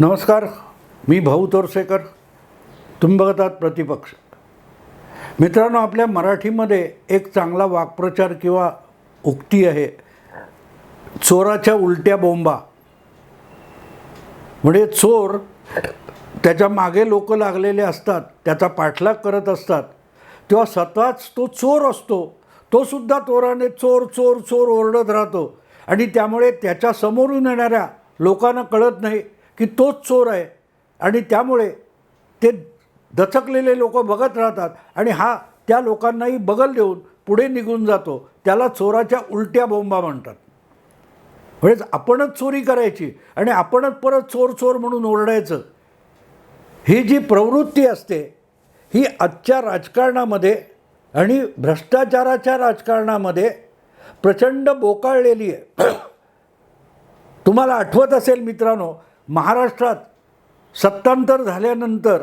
नमस्कार मी भाऊ तोरसेकर तुम्ही बघत आहात प्रतिपक्ष. मित्रांनो आपल्या मराठीमध्ये एक चांगला वाक्प्रचार किंवा उक्ती आहे चोराच्या उलट्या बोंबा. म्हणजे चोर त्याच्यामागे लोक लागलेले असतात त्याचा पाठलाग करत असतात तेव्हा स्वतःच तो चोर असतो तो सुद्धा चोराने चोर चोर चोर ओरडत राहतो. आणि त्यामुळे त्याच्या समोरून येणाऱ्या लोकांना कळत नाही की तोच चोर आहे. आणि त्यामुळे ते दचकलेले लोक बघत राहतात आणि हा त्या लोकांनाही बगल देऊन पुढे निघून जातो. त्याला चोराच्या उलट्या बोंबा म्हणतात. म्हणजेच आपणच चोरी करायची आणि आपणच परत चोर चोर म्हणून ओरडायचं. ही जी प्रवृत्ती असते ही आजच्या राजकारणामध्ये आणि भ्रष्टाचाराच्या राजकारणामध्ये प्रचंड बोकाळलेली आहे. तुम्हाला आठवत असेल मित्रांनो महाराष्ट्रात सत्तांतर झाल्यानंतर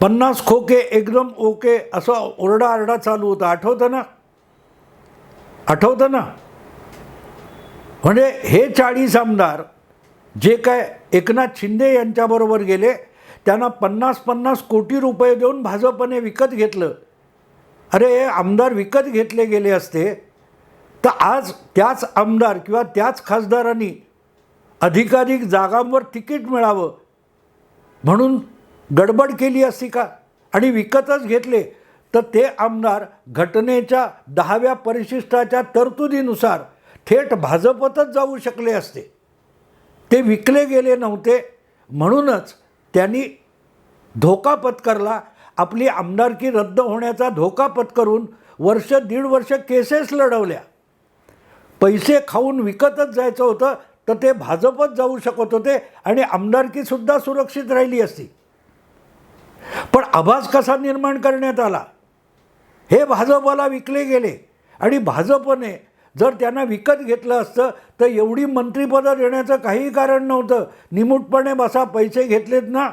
पन्नास खोके एकदम ओके असं ओरडाआरडा चालू होता. आठवतं ना? आठवतं ना? म्हणजे हे चाळीस आमदार जे काय एकनाथ शिंदे यांच्याबरोबर गेले त्यांना पन्नास पन्नास कोटी रुपये देऊन भाजपने विकत घेतलं. अरे हे आमदार विकत घेतले गेले असते. तर आज त्याच आमदार किंवा त्याच खासदारांनी अधिकाधिक जागांवर तिकीट मिळावं म्हणून गडबड केली असती का? आणि विकतच घेतले तर ते आमदार घटनेच्या दहाव्या परिशिष्टाच्या तरतुदीनुसार थेट भाजपतच जाऊ शकले असते. ते विकले गेले नव्हते म्हणूनच त्यांनी धोका पत्करला. आपली आमदारकी रद्द होण्याचा धोका पत्करून वर्ष दीड वर्ष केसेस लढवल्या. पैसे खाऊन विकतच जायचं होतं तर ते भाजपच जाऊ शकत होते आणि आमदारकीसुद्धा सुरक्षित राहिली असती. पण आभास कसा निर्माण करण्यात आला? हे भाजपला विकले गेले आणि भाजपने जर त्यांना विकत घेतलं असतं तर एवढी मंत्रिपदं देण्याचं काही कारण नव्हतं. निमूटपणे बसा पैसे घेतलेत ना.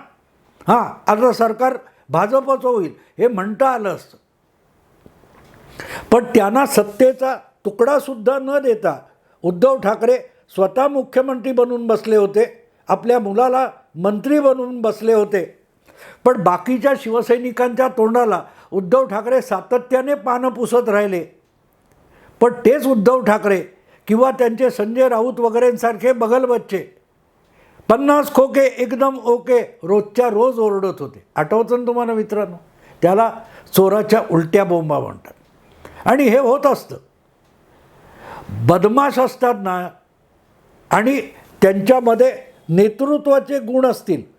हां आता सरकार भाजपच होईल हे म्हणता आलं असतं. पण त्यांना सत्तेचा तुकडासुद्धा न देता उद्धव ठाकरे स्वतः मुख्यमंत्री बनून बसले होते. आपल्या मुलाला मंत्री बनवून बसले होते. पण बाकीच्या शिवसैनिकांच्या तोंडाला उद्धव ठाकरे सातत्याने पानं पुसत राहिले. पण तेच उद्धव ठाकरे किंवा त्यांचे संजय राऊत वगैरेंसारखे बगल बच्चे. पन्नास खोके एकदम ओके रोजच्या रोज ओरडत होते. आठवतं ना तुम्हाला मित्रांनो? त्याला चोराच्या उलट्या बोंबा म्हणतात. आणि हे होत असतं. बदमाश असतात ना आणि त्यांच्यामध्ये नेतृत्वाचे गुण असतील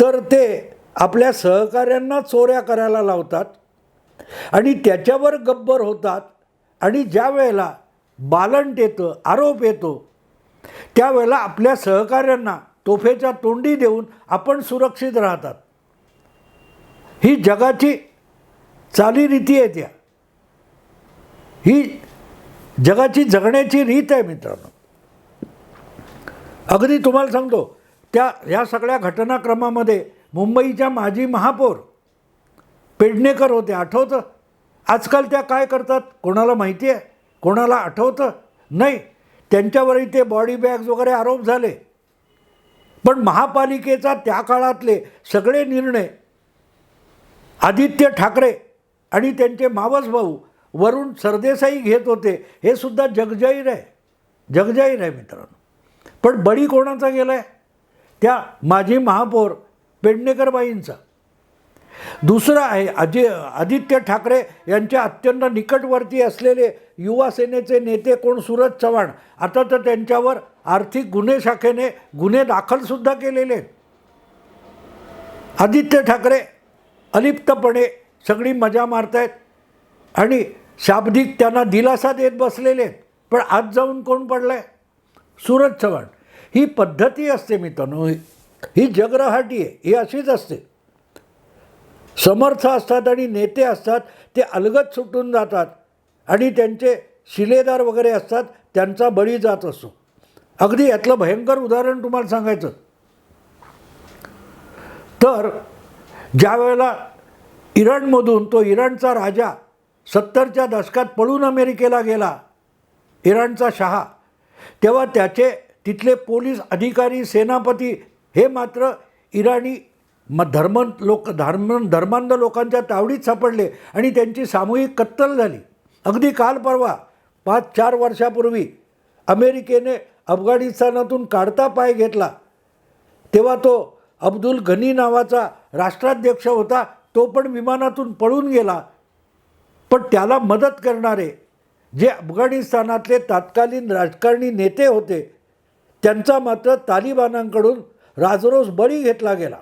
तर ते आपल्या सहकाऱ्यांना चोऱ्या करायला लावतात आणि त्याच्यावर गब्बर होतात आणि ज्या वेळेला बालंट येतं आरोप येतो त्यावेळेला आपल्या सहकाऱ्यांना तोफेच्या तोंडी देऊन आपण सुरक्षित राहतात. ही जगाची चालीरीती आहे त्या. ही जगाची जगण्याची रीत आहे मित्रांनो. अगदी तुम्हाला सांगतो त्या ह्या सगळ्या घटनाक्रमामध्ये मुंबईच्या माजी महापौर पेडणेकर होते आठवतं? आजकाल त्या काय करतात? कोणाला माहिती आहे? कोणाला आठवतं? नाही. त्यांच्यावरही ते बॉडी बॅग्स वगैरे आरोप झाले. पण महापालिकेचा त्या काळातले सगळे निर्णय आदित्य ठाकरे आणि त्यांचे मावस भाऊ वरून सरदेसाई घेत होते हे सुद्धा जगजाहीर आहे जगजाहीर आहे मित्रांनो. पण बळी कोणाचा गेला आहे त्या माजी महापौर पेडणेकरबाईंचा. दुसरं आहे अजय आदित्य ठाकरे यांच्या अत्यंत निकटवर्ती असलेले युवा सेनेचे नेते कोण? सूरज चव्हाण. आता तर त्यांच्यावर आर्थिक गुन्हे शाखेने गुन्हे दाखलसुद्धा केलेले आहेत. आदित्य ठाकरे अलिप्तपणे सगळी मजा मारतायत आणि शाब्दिक त्यांना दिलासा देत बसलेले आहेत. पण आज जाऊन कोण पडलं आहे सूरज चव्हाण. ही पद्धती असते मित्रांनो. ही जगरहाटी आहे. ही अशीच असते. समर्थ असतात आणि नेते असतात ते अलगद सुटून जातात आणि त्यांचे शिलेदार वगैरे असतात त्यांचा बळी जात असतो. अगदी यातलं भयंकर उदाहरण तुम्हाला सांगायचं. तर ज्या वेळेला इराणमधून तो इराणचा राजा सत्तरच्या दशकात पळून अमेरिकेला गेला इराणचा शहा तेव्हा त्याचे तिथले पोलीस अधिकारी सेनापती हे मात्र इराणी म धर्म लोक धर्म धर्मांध लोकांच्या तावडीत सापडले आणि त्यांची सामूहिक कत्तल झाली. अगदी काल परवा पाच चार वर्षापूर्वी अमेरिकेने अफगाणिस्तानातून काढता पाय घेतला. तेव्हा तो अब्दुल गनी नावाचा राष्ट्राध्यक्ष होता तो पण विमानातून पळून गेला. पण त्याला मदत करणारे जे अफगाणिस्तानातले तत्कालीन राजकारणी नेते होते त्यांचा मात्र तालिबानांकडून राजरोस बळी घेतला गेला.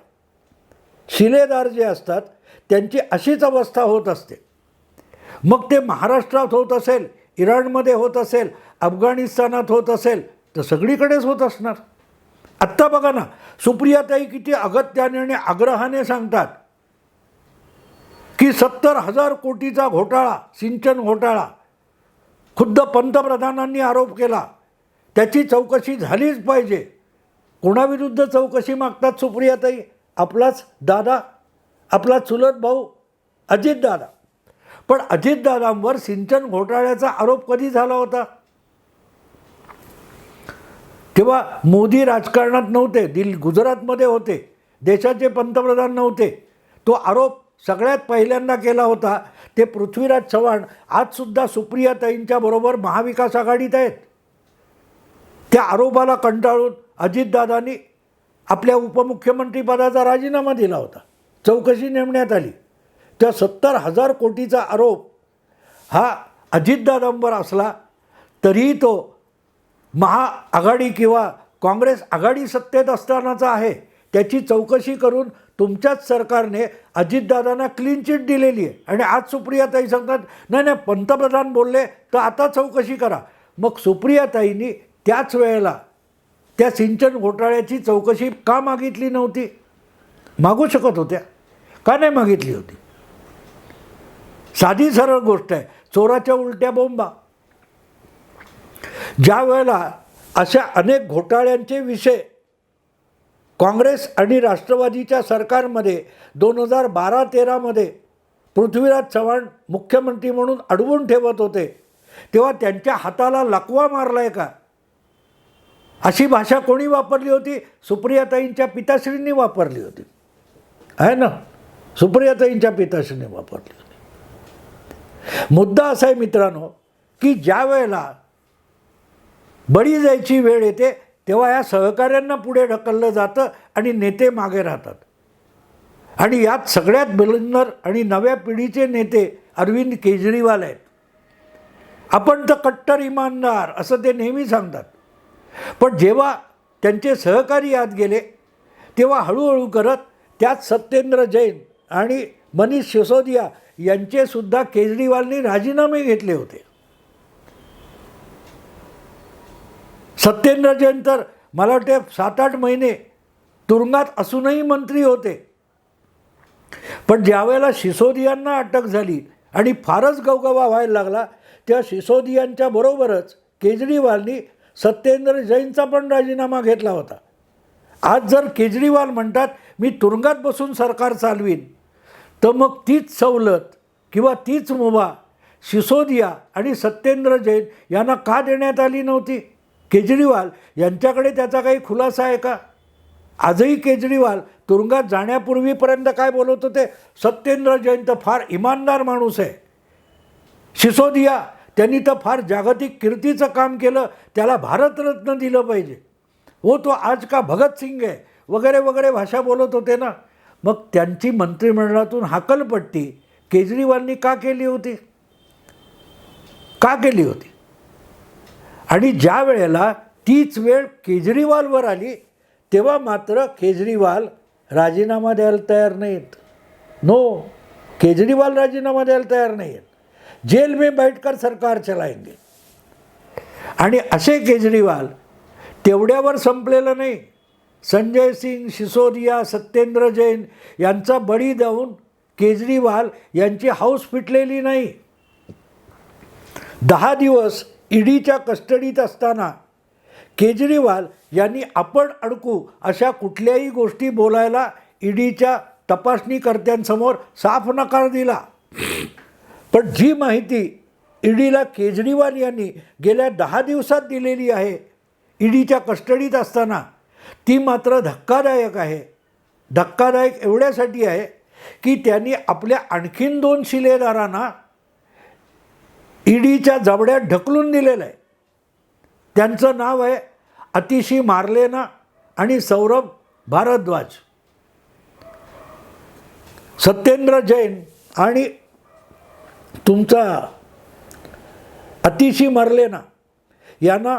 शिलेदार जे असतात त्यांची अशीच अवस्था होत असते. मग ते महाराष्ट्रात होत असेल इराणमध्ये होत असेल अफगाणिस्तानात होत असेल तर सगळीकडेच होत असणार. आत्ता बघा ना सुप्रियाताई किती अगत्याने आणि आग्रहाने सांगतात की सत्तर हजार कोटीचा घोटाळा सिंचन घोटाळा खुद्द पंतप्रधानांनी आरोप केला. त्याची चौकशी झालीच पाहिजे. कोणाविरुद्ध चौकशी मागतात सुप्रियाताई? आपलाच दादा आपला चुलत भाऊ अजितदादा पण अजितदादांवर सिंचन घोटाळ्याचा आरोप कधी झाला होता? तेव्हा मोदी राजकारणात नव्हते दिल गुजरातमध्ये होते देशाचे पंतप्रधान नव्हते. तो आरोप सगळ्यात पहिल्यांदा केला होता. ते पृथ्वीराज चव्हाण आजसुद्धा सुप्रियाताईंच्या बरोबर महाविकास आघाडीत आहेत. त्या आरोपाला कंटाळून अजितदादांनी आपल्या उपमुख्यमंत्रीपदाचा राजीनामा दिला होता. चौकशी नेमण्यात आली. त्या सत्तर हजार कोटीचा आरोप हा अजितदादांवर असला तरीही तो महाआघाडी किंवा काँग्रेस आघाडी सत्तेत असतानाचा आहे. त्याची चौकशी करून तुमच्याच सरकारने अजितदादांना क्लीन चिट दिलेली आहे. आणि आज सुप्रियाताई सांगतात नाही नाही पंतप्रधान बोलले तर आता चौकशी करा. मग सुप्रियाताईंनी त्याच वेळेला त्या सिंचन घोटाळ्याची चौकशी का मागितली नव्हती? मागू शकत होत्या. का नाही मागितली होती? साधी सरळ गोष्ट आहे. चोराच्या उलट्या बोंबा. ज्या वेळेला अशा अनेक घोटाळ्यांचे विषय काँग्रेस आणि राष्ट्रवादीच्या सरकारमध्ये दोन हजार बारा तेरामध्ये पृथ्वीराज चव्हाण मुख्यमंत्री म्हणून अडवून ठेवत होते तेव्हा त्यांच्या हाताला लकवा मारला आहे का? अशी भाषा कोणी वापरली होती? सुप्रियाताईंच्या पिताश्रींनी वापरली होती. आहे ना? सुप्रियाताईंच्या पिताश्रींनी वापरली होती. मुद्दा असा आहे मित्रांनो की ज्या वेळेला बळी जायची वेळ येते तेव्हा या सहकाऱ्यांना पुढे ढकललं जातं आणि नेते मागे राहतात. आणि यात सगळ्यात बिलंदर आणि नव्या पिढीचे नेते अरविंद केजरीवाल आहेत. आपण तर कट्टर इमानदार असं ते नेहमी सांगतात. पण जेव्हा त्यांचे सहकारी आत गेले तेव्हा हळूहळू करत त्यात सत्येंद्र जैन आणि मनीष सिसोदिया यांचेसुद्धा केजरीवालनी राजीनामे घेतले होते. सत्येंद्र जैन तर मला वाटते सात आठ महिने तुरुंगात असूनही मंत्री होते. पण ज्यावेळेला सिसोदियांना अटक झाली आणि फारच गवगवा व्हायला लागला त्या सिसोदियांच्या बरोबरच केजरीवालनी सत्येंद्र जैनचा पण राजीनामा घेतला होता. आज जर केजरीवाल म्हणतात मी तुरुंगात बसून सरकार चालवीन तर मग तीच सवलत किंवा तीच मुभा सिसोदिया आणि सत्येंद्र जैन यांना का देण्यात आली नव्हती? केजरीवाल यांच्याकडे त्याचा काही खुलासा आहे का? आजही केजरीवाल तुरुंगात जाण्यापूर्वीपर्यंत काय बोलत होते? सत्येंद्र जैन तर फार इमानदार माणूस आहे. सिसोदिया त्यांनी तर फार जागतिक कीर्तीचं काम केलं त्याला भारतरत्न दिलं पाहिजे. हो तो आज का भगतसिंग आहे वगैरे वगैरे भाषा बोलत होते ना. मग त्यांची मंत्रिमंडळातून हाकलपट्टी केजरीवालनी का केली होती? का केली होती? आणि ज्या वेळेला तीच वेळ केजरीवालवर आली तेव्हा मात्र केजरीवाल राजीनामा द्यायला तयार नाहीत. नो केजरीवाल राजीनामा द्यायला तयार नाही आहेत जेल में बैठकर सरकार चलाएंगे। आणि असे केजरीवाल तेवढ्यावर संपलेलं नाही. संजय सिंग सिसोदिया सत्येंद्र जैन यांचा बळी देऊन केजरीवाल यांची हाऊस फिटलेली नाही. दहा दिवस ईडीच्या कस्टडीत असताना केजरीवाल यांनी आपण अडकू अशा कुठल्याही गोष्टी बोलायला ईडीच्या तपासणीकर्त्यांसमोर साफ नकार दिला. पण जी माहिती ईडीला केजरीवाल यांनी गेल्या दहा दिवसात दिलेली आहे ईडीच्या कस्टडीत असताना ती मात्र धक्कादायक आहे. धक्कादायक एवढ्यासाठी आहे की त्यांनी आपल्या आणखीन दोन शिलेदारांना ईडीच्या जबड्यात ढकलून दिलेलं आहे. त्यांचं नाव आहे अतिशी मार्लेना आणि सौरभ भारद्वाज. सत्येंद्र जैन आणि तुमचा अतिशी मरलेना यांना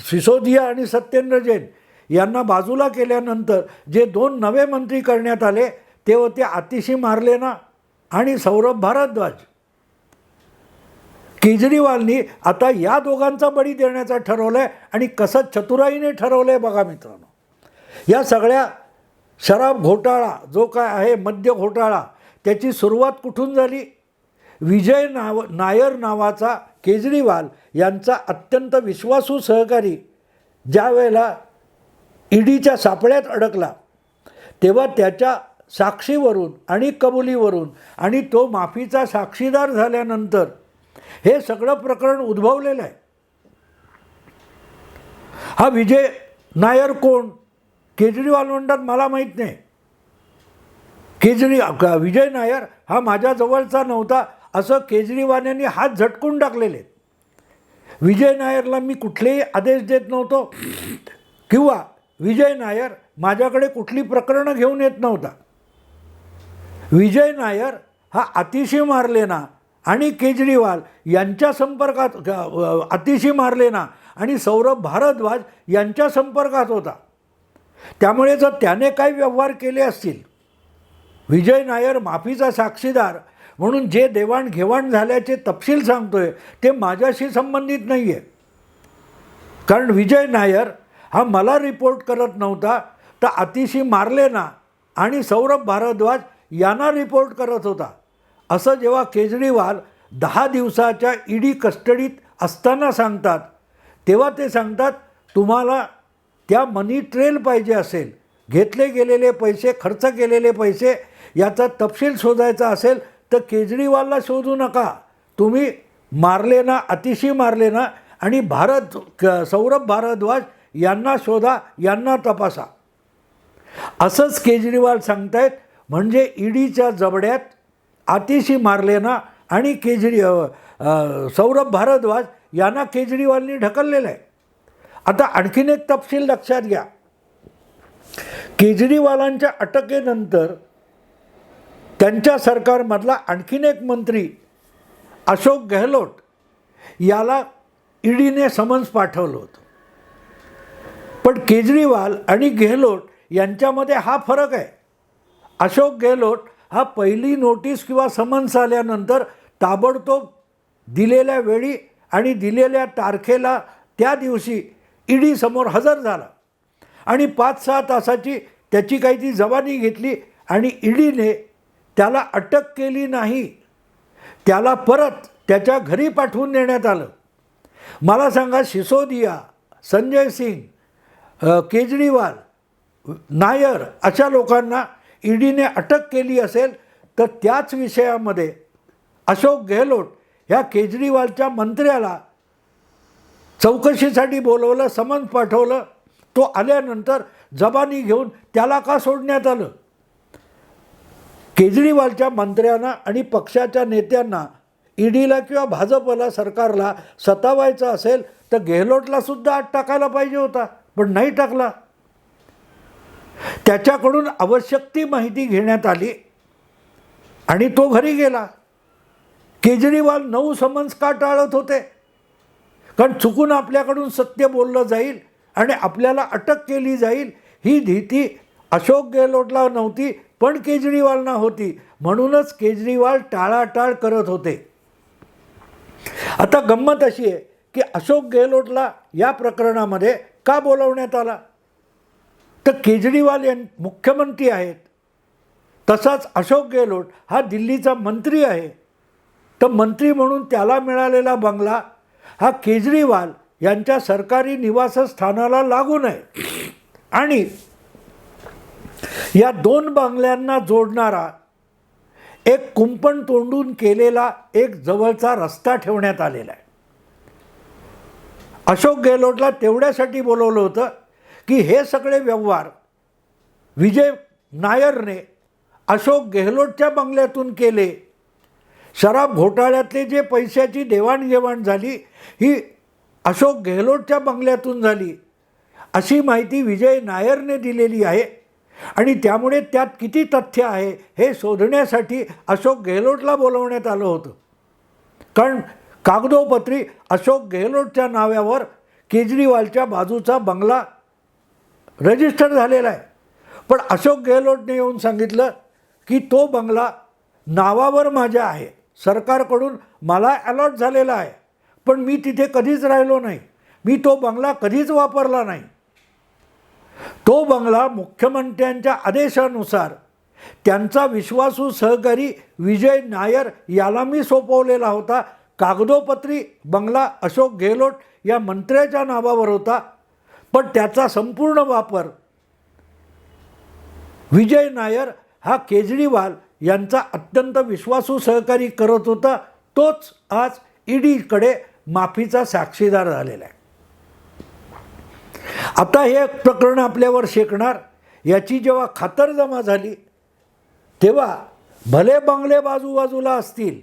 सिसोदिया आणि सत्येंद्र जैन यांना बाजूला केल्यानंतर जे दोन नवे मंत्री करण्यात आले ते होते अतिशी मारलेना आणि सौरभ भारद्वाज. केजरीवालनी आता या दोघांचा बळी देण्याचं ठरवलं आहे आणि कसं चतुराईने ठरवलं आहे बघा मित्रांनो. या सगळ्या शराब घोटाळा जो काय आहे मद्य घोटाळा त्याची सुरुवात कुठून झाली? विजय नाव नायर नावाचा केजरीवाल यांचा अत्यंत विश्वासू सहकारी ज्या वेळेला ईडीच्या सापळ्यात अडकला तेव्हा त्याच्या साक्षीवरून आणि कबुलीवरून आणि तो माफीचा साक्षीदार झाल्यानंतर हे सगळं प्रकरण उद्भवलेलं आहे. हा विजय नायर कोण? केजरीवाल म्हणतात मला माहीत नाही. केजरी विजय नायर हा माझ्याजवळचा नव्हता. असं केजरीवाल यांनी हात झटकून टाकलेले. विजय नायरला मी कुठलेही आदेश देत नव्हतो. किंवा विजय नायर माझ्याकडे कुठली प्रकरणं घेऊन येत नव्हता. विजय नायर हा अतिशय मारलेना आणि केजरीवाल यांच्या संपर्कात ग- अतिशय मारलेना आणि सौरभ भारद्वाज यांच्या संपर्कात होता. त्यामुळे जर त्याने काही व्यवहार केले असतील विजय नायर माफीचा साक्षीदार. म्हणून जे देवाणघेवाण झाल्याचे तपशील सांगतोय ते माझ्याशी संबंधित नाही आहे कारण विजय नायर हा मला रिपोर्ट करत नव्हता तर अतिशी मारलेना आणि सौरभ भारद्वाज यांना रिपोर्ट करत होता. असं जेव्हा केजरीवाल दहा दिवसाच्या ईडी कस्टडीत असताना सांगतात तेव्हा ते सांगतात तुम्हाला त्या मनी ट्रेल पाहिजे असेल. घेतले गेलेले पैसे खर्च केलेले पैसे याचा तपशील शोधायचा असेल तर केजरीवालला शोधू नका. तुम्ही मारले ना अतिशय मारले ना आणि भारत क- सौरभ भारद्वाज यांना शोधा यांना तपासा. असंच केजरीवाल सांगतायत म्हणजे ईडीच्या जबड्यात आतिशी मारलेना आणि केजरी सौरभ भारद्वाज यांना केजरीवालनी ढकललेलं आहे. आता आणखीन एक तपशील लक्षात घ्या. केजरीवालांच्या अटकेनंतर त्यांच्या सरकारमधला आणखीन एक मंत्री अशोक गेहलोत याला ईडीने समन्स पाठवलं होतं. पण केजरीवाल आणि गेहलोत यांच्यामध्ये हा फरक आहे. अशोक गेहलोत हा पहिली नोटीस किंवा समन्स आल्यानंतर ताबडतोब दिलेल्या वेळी आणि दिलेल्या तारखेला त्या दिवशी ईडी समोर हजर झाला. आणि पाच सहा तासाची त्याची काही ती जबानी घेतली आणि ईडीने त्याला अटक केली नाही. त्याला परत त्याच्या घरी पाठवून देण्यात आलं. मला सांगा सिसोदिया संजय सिंग केजरीवाल नायर अशा लोकांना ईडीने अटक केली असेल तर त्याच विषयामध्ये अशोक गेहलोत ह्या केजरीवालच्या मंत्र्याला चौकशीसाठी बोलवलं समन्स पाठवलं. तो आल्यानंतर जबानी घेऊन त्याला का सोडण्यात आलं? केजरीवालच्या मंत्र्यांना आणि पक्षाच्या नेत्यांना ईडीला किंवा भाजपला सरकारला सतावायचं असेल तर गेहलोटला सुद्धा आत टाकायला पाहिजे होता पण नाही टाकला. त्याच्याकडून आवश्यक ती माहिती घेण्यात आली आणि तो घरी गेला. केजरीवाल नऊ समन्स का टाळत होते? कारण चुकून आपल्याकडून सत्य बोललं जाईल आणि आपल्याला अटक केली जाईल ही भीती अशोक गेहलोटला नव्हती पण केजरीवालना होती. म्हणूनच केजरीवाल टाळाटाळ करत होते. आता गंमत अशी आहे की अशोक गेहलोटला या प्रकरणामध्ये का बोलवण्यात आला? तर केजरीवाल यां मुख्यमंत्री आहेत. तसाच अशोक गेहलोट हा दिल्लीचा मंत्री आहे. तर मंत्री म्हणून त्याला मिळालेला बंगला हा केजरीवाल यांच्या सरकारी निवासस्थानाला लागू नये आणि या दोन बंगल्यांना जोडणारा एक कुंपण तोंडून केलेला एक जवळचा रस्ता ठेवण्यात आलेला आहे. अशोक गेहलोटला तेवढ्यासाठी बोलवलं होतं की हे सगळे व्यवहार विजय नायरने अशोक गेहलोटच्या बंगल्यातून केले. शराब घोटाळ्यातले जे पैशाची देवाणघेवाण झाली ही अशोक गेहलोटच्या बंगल्यातून झाली. अशी माहिती विजय नायरने दिलेली आहे. आणि त्यामुळे त्यात किती तथ्य आहे हे शोधण्यासाठी अशोक गेहलोटला बोलवण्यात आलं होतं. कारण कागदोपत्री अशोक गेहलोटच्या नावावर केजरीवालच्या बाजूचा बंगला रजिस्टर झालेला आहे. पण अशोक गेहलोटने येऊन सांगितलं की तो बंगला नावावर माझ्या आहे. सरकारकडून मला अलॉट झालेला आहे. पण मी तिथे कधीच राहिलो नाही. मी तो बंगला कधीच वापरला नाही. तो बंगला मुख्यमंत्र्यांच्या आदेशानुसार त्यांचा विश्वासू सहकारी विजय नायर याला मी सोपवलेला होता. कागदोपत्री बंगला अशोक गेहलोत या मंत्र्याच्या नावावर होता. पण त्याचा संपूर्ण वापर विजय नायर हा केजरीवाल यांचा अत्यंत विश्वासू सहकारी करत होता. तोच आज ईडीकडे माफीचा साक्षीदार झालेला आहे. आता हे प्रकरण आपल्यावर शेकणार याची जेव्हा खातरजमा झाली तेव्हा भले बंगले बाजूबाजूला असतील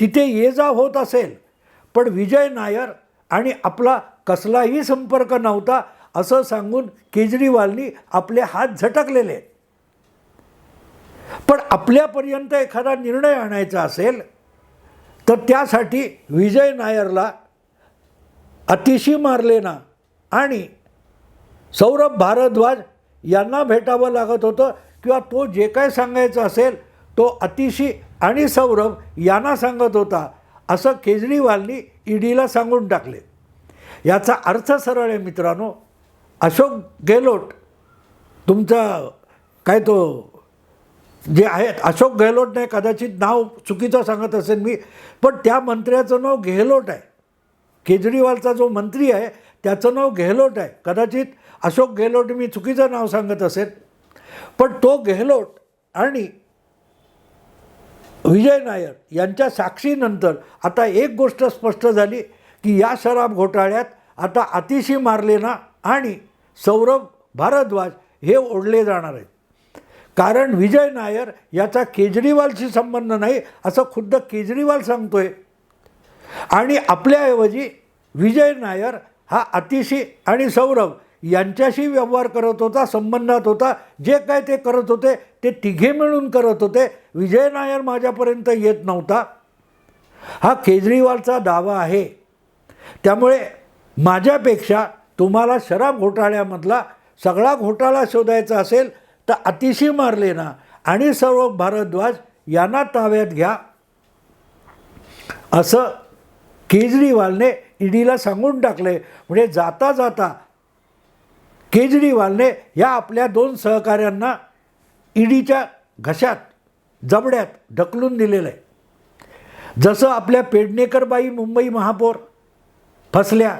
तिथे ये जा होत असेल पण विजय नायर आणि आपला कसलाही संपर्क नव्हता असं सांगून केजरीवालनी आपले हात झटकलेले. पण आपल्यापर्यंत एखादा निर्णय आणायचा असेल तर त्यासाठी विजय नायरला अतिशी मारलेना आणि सौरभ भारद्वाज यांना भेटावं लागत होतं किंवा तो जे काय सांगायचं असेल तो अतिशी आणि सौरभ यांना सांगत होता. असं केजरीवालनी ईडीला सांगून टाकले. याचा अर्थ सरळ आहे मित्रांनो अशोक गेहलोट तुमचा काय तो जे आहेत अशोक गेहलोट नाही कदाचित नाव चुकीचं सांगत असेल मी पण त्या मंत्र्याचं नाव गेहलोट आहे. केजरीवालचा जो मंत्री आहे त्याचं नाव गेहलोट आहे. कदाचित अशोक गेहलोट मी चुकीचं नाव सांगत असेल. पण तो गेहलोट आणि विजय नायर यांच्या साक्षीनंतर आता एक गोष्ट स्पष्ट झाली की या शराब घोटाळ्यात आता अतिशी मारलेना आणि सौरभ भारद्वाज हे ओढले जाणार आहेत. कारण विजय नायर याचा केजरीवालशी संबंध नाही असं खुद्द केजरीवाल सांगतोय. आणि आपल्याऐवजी विजय नायर हा अतिशी आणि सौरभ यांच्याशी व्यवहार करत होता संबंधात होता जे काय ते करत होते ते तिघे मिळून करत होते. विजय नायर माझ्यापर्यंत येत नव्हता. हा केजरीवालचा दावा आहे. त्यामुळे माझ्यापेक्षा तुम्हाला शराब घोटाळ्यामधला सगळा घोटाळा शोधायचा असेल तर अतिशी मारलेना आणि सर्व भारद्वाज यांना ताब्यात घ्या. असं केजरीवालने ईडीला सांगून टाकले. म्हणजे जाता जाता केजरीवालने या आपल्या दोन सहकाऱ्यांना ईडीच्या घशात जबड्यात ढकलून दिलेलं आहे जसं आपल्या पेडणेकरबाई मुंबई महापौर फसल्या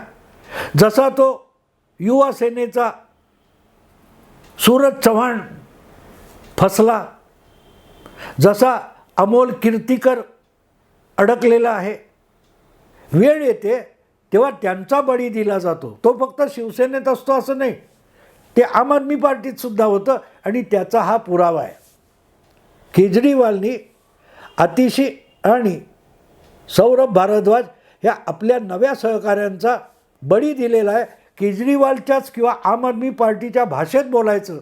जसा तो युवा सेनेचा सूरज चव्हाण फसला जसा अमोल कीर्तीकर अडकलेला आहे. वेळ येते तेव्हा त्यांचा बळी दिला जातो. तो फक्त शिवसेनेत असतो असं नाही. ते आम आदमी पार्टीत सुद्धा होतं आणि त्याचा हा पुरावा आहे. केजरीवालनी अतिशी आणि सौरभ भारद्वाज ह्या आपल्या नव्या सहकाऱ्यांचा बळी दिलेला आहे. केजरीवालच्याच किंवा आम आदमी पार्टीच्या भाषेत बोलायचं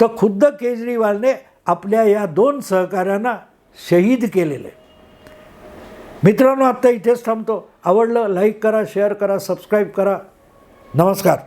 तर खुद्द केजरीवालने आपल्या या दोन सहकाऱ्यांना शहीद केलेलं. आहे मित्रांनो आत्ता इथेच थांबतो. आवडलं लाईक करा शेअर करा सबस्क्राईब करा. नमस्कार.